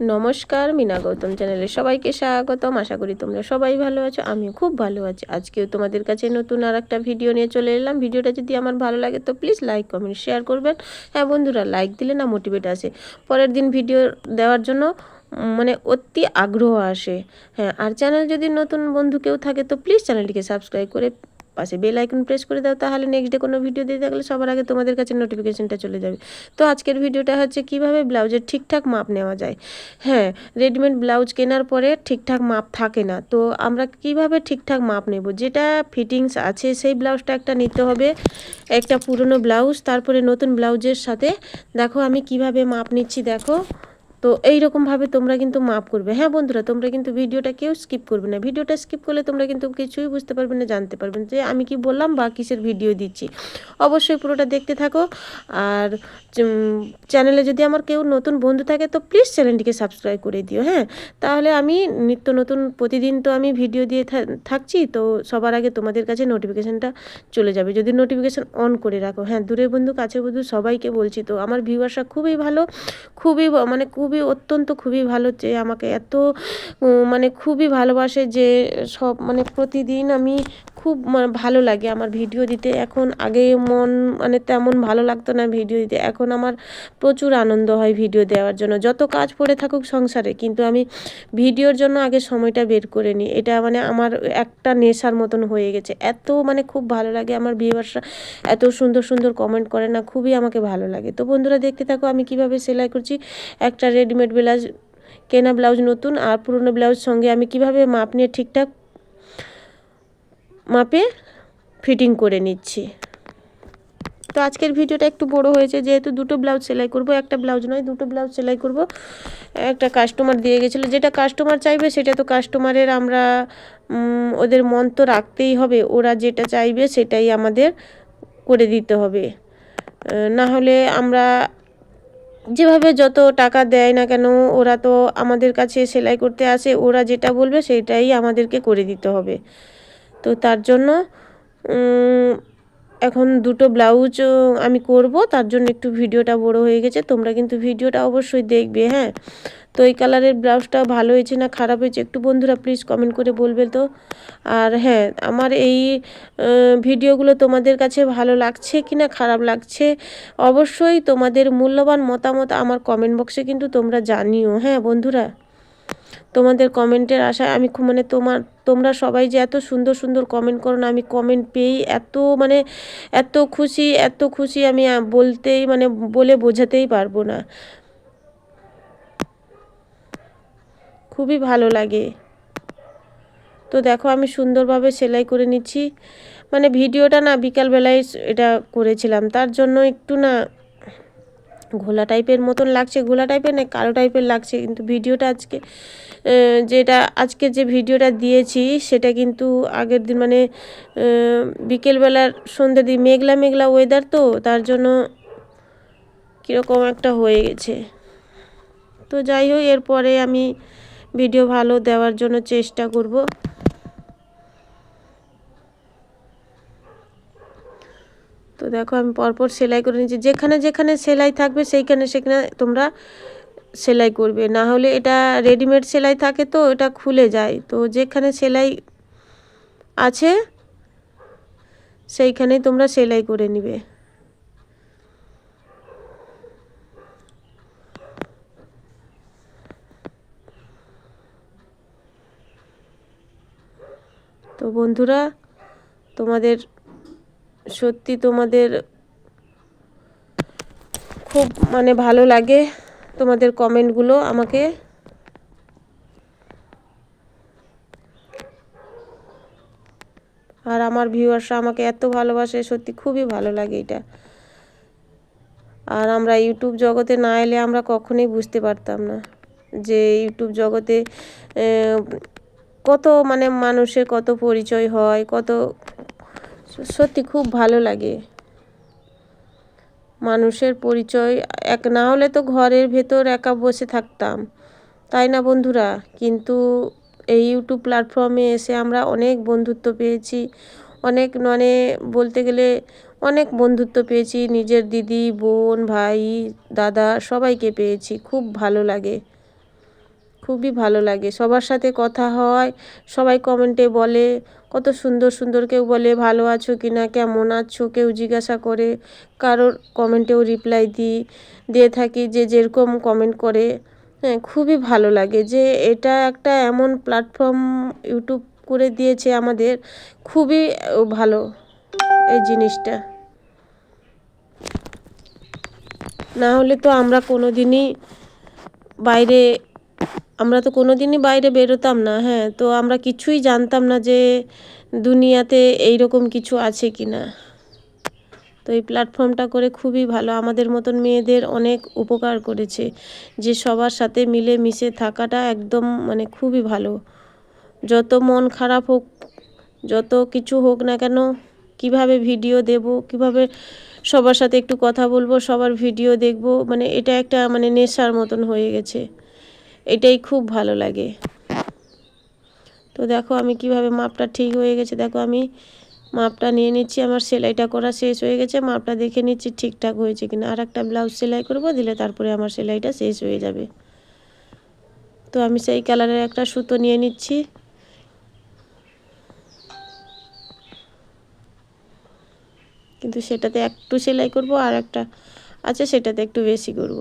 নমস্কার, মিনা গৌতম চ্যানেলে সবাইকে স্বাগতম। আশা করি তোমরা সবাই ভালো আছো, আমিও খুব ভালো আছি। আজকেও তোমাদের কাছে নতুন আর একটা ভিডিও নিয়ে চলে এলাম। ভিডিওটা যদি আমার ভালো লাগে তো প্লিজ লাইক কমেন্ট শেয়ার করবেন। হ্যাঁ বন্ধুরা লাইক দিলে না মোটিভেট আসে। পরের দিন ভিডিও দেওয়ার জন্য মানে অতি আগ্রহ আসে। হ্যাঁ আর চ্যানেল যদি নতুন বন্ধু কেউ থাকে তো প্লিজ চ্যানেলটিকে সাবস্ক্রাইব করে পাশে বেল আইকন প্রেস করে দাও, তাহলে নেক্সট ডে কোনো ভিডিও দিতে থাকলে সবার আগে তোমাদের কাছে নোটিফিকেশনটা চলে যাবে। তো আজকের ভিডিওটা হচ্ছে কীভাবে ব্লাউজের ঠিকঠাক মাপ নেওয়া যায়? হ্যাঁ রেডিমেড ব্লাউজ কেনার পরে ঠিকঠাক মাপ থাকে না। তো আমরা কীভাবে ঠিকঠাক মাপ নেব? যেটা ফিটিংস আছে, সেই ব্লাউজটা একটা নিতে হবে, একটা পুরনো ব্লাউজ, তারপরে নতুন ব্লাউজের সাথে। দেখো আমি কীভাবে মাপ নিচ্ছি, দেখো। তো এই রকমভাবে তোমরা কিন্তু মাপ করবে। হ্যাঁ বন্ধুরা, তোমরা কিন্তু ভিডিওটা কেউ স্কিপ করবে না। ভিডিওটা স্কিপ করলে তোমরা কিন্তু কিছুই বুঝতে পারবে না, জানতে পারবে যে আমি কি বললাম বা কিসের ভিডিও দিচ্ছি। অবশ্যই পুরোটা দেখতে থাকো। আর চ্যানেলে যদি আমার কেউ নতুন বন্ধু থাকে তো প্লিজ চ্যানেলটিকে সাবস্ক্রাইব করে দিও হ্যাঁ? তাহলে আমি নিত্য নতুন, প্রতিদিন তো আমি ভিডিও দিয়ে থাকছি, তো সবার আগে তোমাদের কাছে নোটিফিকেশানটা চলে যাবে। যদি নোটিফিকেশান অন করে রাখো। হ্যাঁ দূরের বন্ধু, কাছের বন্ধু সবাইকে বলছি তো আমার ভিউয়ার্সরা খুবই ভালো, খুবই মানে মানে খুবই অত্যন্ত খুবই ভালো যে আমাকে এত মানে খুবই ভালোবাসে যে সব মানে প্রতিদিন আমি খুব মানে ভালো লাগে আমার ভিডিও দিতে। এখন আগে মন মানে তেমন ভালো লাগতো না ভিডিও দিতে। এখন আমার প্রচুর আনন্দ হয় ভিডিও দেওয়ার জন্য। যত কাজ পড়ে থাকুক সংসারে, কিন্তু আমি ভিডিওর জন্য আগে সময়টা বের করে নিই। এটা মানে আমার একটা নেশার মতন হয়ে গেছে। এত মানে খুব ভালো লাগে আমার ভিউয়ার্সরা। এত সুন্দর সুন্দর কমেন্ট করে না, খুবই আমাকে ভালো লাগে। তো বন্ধুরা, দেখতে থাকো আমি কীভাবে সেলাই করছি। একটা রেডিমেড ব্লাউজ, কেনা ব্লাউজ নতুন আর পুরনো ব্লাউজ সঙ্গে আমি কীভাবে মাপ নিয়ে ঠিকঠাক মাপে ফিটিং করে নিচ্ছি। তো আজকের ভিডিওটা একটু বড় হয়েছে, যেহেতু দুটো ব্লাউজ সেলাই করব, একটা ব্লাউজ নয়, দুটো ব্লাউজ সেলাই করব। একটা কাস্টমার দিয়ে গেছিল, যেটা কাস্টমার চাইবে সেটা তো কাস্টমারের আমরা ওদের মন তো রাখতেই হবে, ওরা যেটা চাইবে সেটাই আমাদের করে দিতে হবে। না হলে আমরা যেভাবে যত টাকা দেয় না কেন, ওরা তো আমাদের কাছে সেলাই করতে আসে, ওরা যেটা বলবে সেটাই আমাদেরকে করে দিতে হবে। তো তার জন্য এখন দুটো ব্লাউজ আমি করব। তার জন্য একটু ভিডিওটা বড় হয়ে গেছে। তোমরা কিন্তু ভিডিওটা অবশ্যই দেখবে হ্যাঁ? তো এই কালারের ব্লাউজটা ভালো হয়েছে না খারাপ হয়েছে? একটু বন্ধুরা প্লিজ কমেন্ট করে বলবে তো। আর হ্যাঁ আমার এই ভিডিওগুলো তোমাদের কাছে ভালো লাগছে কি না খারাপ লাগছে? অবশ্যই তোমাদের মূল্যবান মতামত আমার কমেন্ট বক্সে কিন্তু তোমরা জানিও হ্যাঁ বন্ধুরা? তোমাদের কমেন্টের আশায় আমি খুব মানে তোমার, তোমরা সবাই যে এত সুন্দর সুন্দর কমেন্ট করো না, আমি কমেন্ট পেয়েই এত মানে এত খুশি এত খুশি আমি বলতেই মানে বলে বোঝাতেই পারব না। খুবই ভালো লাগে। তো দেখো আমি সুন্দরভাবে সেলাই করে নিচ্ছি। মানে ভিডিওটা না বিকালবেলায় এটা করেছিলাম। তার জন্য একটু না ঘোলা টাইপের মতন লাগছে, ঘোলা টাইপের না, কালো টাইপের লাগছে। কিন্তু ভিডিওটা আজকে যেটা আজকে যে ভিডিওটা দিয়েছি, সেটা কিন্তু আগের দিন মানে বিকেলবেলার সন্ধ্যে দিন, মেঘলা মেঘলা ওয়েদার তো, তার জন্য কীরকম একটা হয়ে গেছে। তো যাই হোক, এরপরে আমি ভিডিও ভালো দেওয়ার জন্য চেষ্টা করব। তো দেখো আমি পরপর সেলাই করে নিচ্ছি। যেখানে যেখানে সেলাই থাকবে সেইখানে সেখানে তোমরা সেলাই করবে। না হলে এটা রেডিমেড সেলাই থাকে তো এটা খুলে যায়। তো যেখানে সেলাই আছে সেইখানেই তোমরা সেলাই করে নিবে। তো বন্ধুরা, তোমাদের সত্যি তোমাদের খুব মানে ভালো লাগে তোমাদের কমেন্টগুলো আমাকে। আর আমার ভিউয়ার্সরা আমাকে এত ভালোবাসে, সত্যি খুবই ভালো লাগে এটা। আর আমরা ইউটিউব জগতে না এলে আমরা কখনোই বুঝতে পারতাম না যে ইউটিউব জগতে কত মানে মানুষের কত পরিচয় হয়, কত সত্যি খুব ভালো লাগে। মানুষের পরিচয়, এক না হলে তো ঘরের ভেতর একা বসে থাকতাম। তাই না বন্ধুরা? কিন্তু এই ইউটিউব প্ল্যাটফর্মে এসে আমরা অনেক বন্ধুত্ব পেয়েছি। অনেক মানে বলতে গেলে অনেক বন্ধুত্ব পেয়েছি। নিজের দিদি, বোন, ভাই, দাদা সবাইকে পেয়েছি। খুব ভালো লাগে। খুবই ভালো লাগে। সবার সাথে কথা হয়, সবাই কমেন্টে বলে, কত সুন্দর সুন্দর কেউ বলে, ভালো আছো কি না? কেমন আছো? কেউ জিজ্ঞাসা করে, কারোর কমেন্টেও রিপ্লাই দিই, দিয়ে থাকি যে যেরকম কমেন্ট করে। হ্যাঁ খুবই ভালো লাগে যে এটা একটা এমন প্ল্যাটফর্ম ইউটিউব করে দিয়েছে আমাদের, খুবই ভালো এই জিনিসটা। না হলে তো আমরা কোনো দিনই বাইরে আমরা তো কোনো দিনই বাইরে বেরোতাম না হ্যাঁ তো আমরা কিছুই জানতাম না যে দুনিয়াতে এই রকম কিছু আছে কি না তো এই প্ল্যাটফর্মটা করে খুবই ভালো, আমাদের মতন মেয়েদের অনেক উপকার করেছে, যে সবার সাথে মিলে মিশে থাকাটা একদম মানে খুবই ভালো। যত মন খারাপ হোক, যত কিছু হোক না কেন, কীভাবে ভিডিও দেব, কীভাবে সবার সাথে একটু কথা বলব, সবার ভিডিও দেখব মানে এটা একটা মানে নেশার মতন হয়ে গেছে। এটাই খুব ভালো লাগে। তো দেখো আমি কীভাবে মাপটা ঠিক হয়ে গেছে। দেখো আমি মাপটা নিয়ে নিচ্ছি, আমার সেলাইটা করা শেষ হয়ে গেছে। মাপটা দেখে নিচ্ছি ঠিকঠাক হয়েছে কিনা। আর একটা ব্লাউজ সেলাই করব, দিলে তারপরে আমার সেলাইটা শেষ হয়ে যাবে। তো আমি সেই কালারের একটা সুতো নিয়ে নিচ্ছি। কিন্তু সেটাতে একটু সেলাই করব আর একটা আছে, সেটাতে একটু বেশি করব।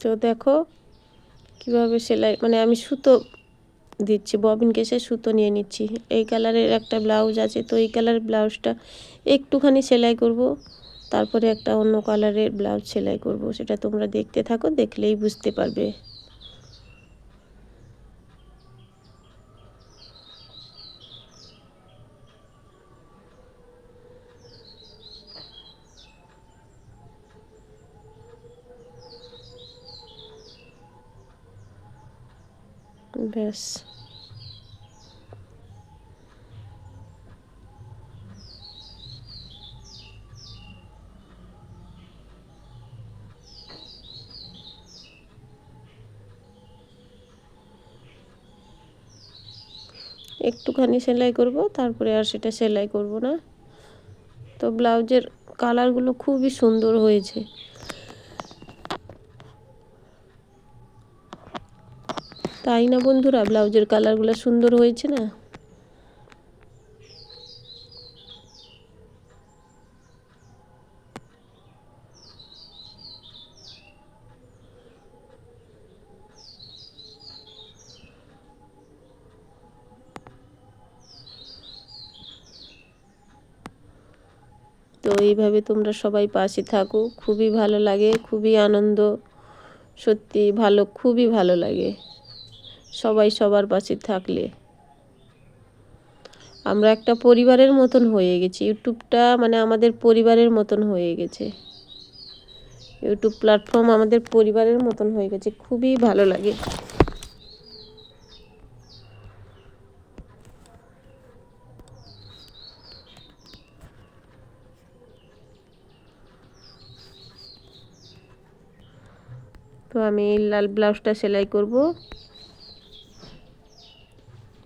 তো দেখো কীভাবে সেলাই মানে আমি সুতো দিচ্ছি ববিন কেসে সুতো নিয়ে নিচ্ছি। এই কালারের একটা ব্লাউজ আছে, তো এই কালারের ব্লাউজটা একটুখানি সেলাই করব, তারপরে একটা অন্য কালারের ব্লাউজ সেলাই করব। সেটা তোমরা দেখতে থাকো, দেখলেই বুঝতে পারবে। ব্যাস একটুখানি সেলাই করব, তারপরে আর সেটা সেলাই করব না। তো ব্লাউজের কালারগুলো খুবই সুন্দর হয়েছে। তাই না বন্ধুরা? ব্লাউজের কালারগুলো সুন্দর হয়েছে না? তো এইভাবে তোমরা সবাই পাশে থাকো। খুবই ভালো লাগে, খুবই আনন্দ, সত্যি ভালো, খুবই ভালো লাগে। সবাই সবার পাশে থাকলে। আমরা একটা পরিবারের মতন হয়ে গেছি। ইউটিউবটা মানে আমাদের পরিবারের মতন হয়ে গেছে। ইউটিউব প্ল্যাটফর্ম আমাদের পরিবারের মতন হয়ে গেছে। খুবই ভালো লাগে। তো আমি লাল ব্লাউজটা সেলাই করব।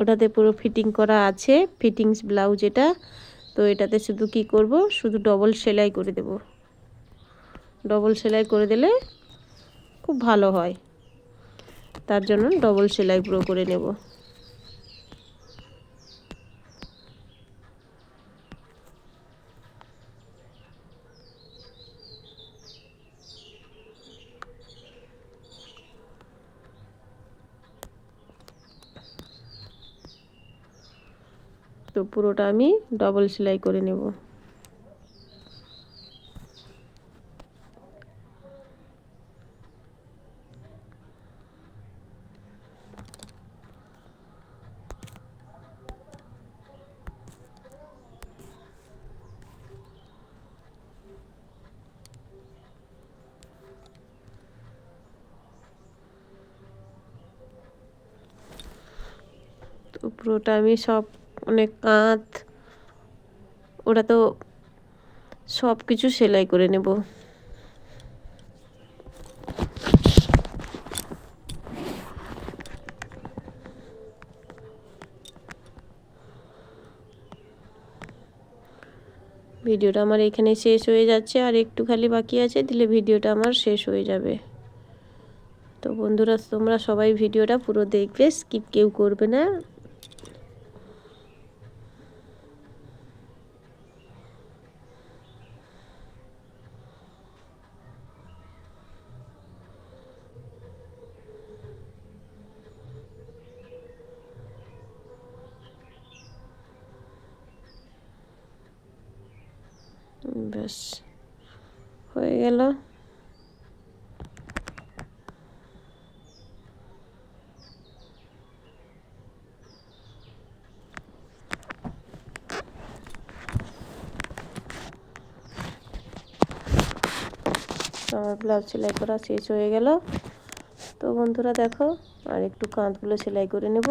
ওটাতে পুরো ফিটিং করা আছে ফিটিংস ব্লাউজ এটা। তো এটাতে শুধু কি করব? শুধু ডবল সেলাই করে দেব। ডবল সেলাই করে দিলে খুব ভালো হয়। তার জন্য ডবল সেলাই পুরো করে নেব। তো পুরোটা আমি ডবল সেলাই করে নেব। পুরোটা আমি সব অনেক কাঁধ। ওরা তো সব কিছু সেলাই করে নেব। ভিডিওটা আমার এখানে শেষ হয়ে যাচ্ছে, আর একটু খালি বাকি আছে, দিলে ভিডিওটা আমার শেষ হয়ে যাবে। তো বন্ধুরা, তোমরা সবাই ভিডিওটা পুরো দেখবে, স্কিপ কেউ করবে না। ব্যাস হয়ে গেল। আমার ব্লাউজ সেলাই করা শেষ হয়ে গেল। তো বন্ধুরা দেখো আর একটু কাঁধগুলো সেলাই করে নেব।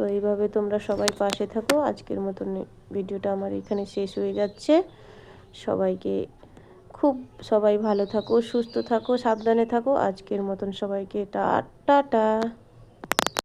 তো এইভাবে তোমরা সবাই পাশে থাকো। আজকের মতন ভিডিওটা আমার এখানে শেষ হয়ে যাচ্ছে। সবাইকে খুব, সবাই ভালো থাকো, সুস্থ থাকো, সাবধানে থাকো। আজকের মতন সবাইকে টা, টাটা।